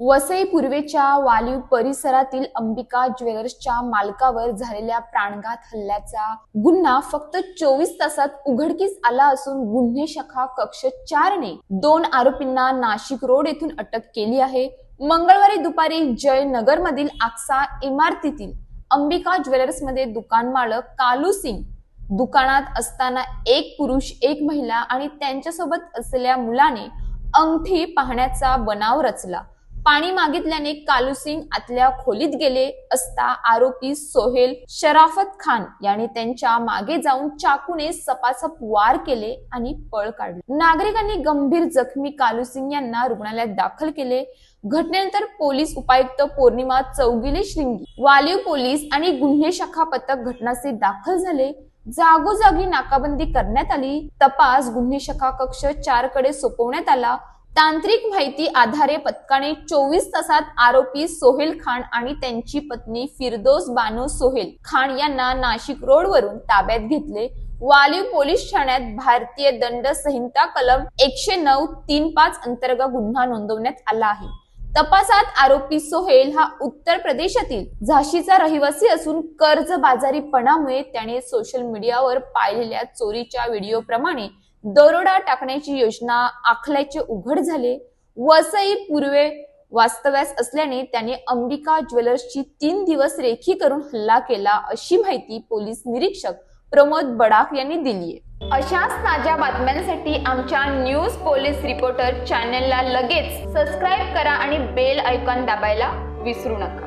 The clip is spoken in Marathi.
वसई पूर्वेच्या वालीव परिसरातील अंबिका ज्वेलर्सच्या मालकावर झालेल्या प्राणघात हल्ल्याचा गुन्हा फक्त चोवीस तासात उघडकीस आला असून गुन्हे शाखा कक्ष चारने दोन आरोपींना नाशिक रोड येथून अटक केली आहे. मंगळवारी दुपारी जयनगर मधील आक्सा इमारतीतील अंबिका ज्वेलर्समध्ये दुकान मालक कालू सिंग दुकानात असताना एक पुरुष एक महिला आणि त्यांच्यासोबत असलेल्या मुलाने अंगठी पाहण्याचा बनाव रचला. पाणी मागितल्याने कालू सिंग आतल्या खोलीत गेले असता आरोपी सोहेल शराफत खान याने त्यांच्या मागे जाऊन चाकूने सपासप वार केले आणि पळ काढले. नागरिकांनी गंभीर जखमी कालू सिंग यांना रुग्णालयात दाखल केले. घटनेनंतर पोलीस उपायुक्त पौर्णिमा चौगिले श्रिंगी वालीव पोलीस आणि गुन्हे शाखा पथक घटनास्थळी दाखल झाले. जागोजागी नाकाबंदी करण्यात आली. तपास गुन्हे शाखा कक्ष चारकडे सोपवण्यात आला. तांत्रिक माहिती आधारे पथकाने चोवीस तासात आरोपी सोहेल खान आणि त्यांची पत्नी फिरदोस बानो सोहेल खान यांना नाशिक रोड वरून ताब्यात घेतले. वालीव पोलीस ठाण्यात भारतीय दंड संहिता कलम एकशे नऊ तीन पाच अंतर्गत गुन्हा नोंदवण्यात आला आहे. तपासात आरोपी सोहेल हा उत्तर प्रदेशातील झाशीचा रहिवासी असून कर्जबाजारीपणामुळे त्याने सोशल मीडियावर पाहिलेल्या चोरीच्या व्हिडिओ प्रमाणे दरोडा टाकण्याची योजना आखल्याचे उघड झाले. वसई पूर्वे वास्तव्यास असल्याने त्याने अंबिका ज्वेलर्सची तीन दिवस रेखी करून हल्ला केला अशी माहिती पोलीस निरीक्षक प्रमोद बडाक यांनी दिली आहे अशाच ताज्या बातम्यांसाठी आमच्या न्यूज पोलीस रिपोर्टर चॅनलला लगेच सबस्क्राईब करा आणि बेल आयकॉन दाबायला विसरू नका.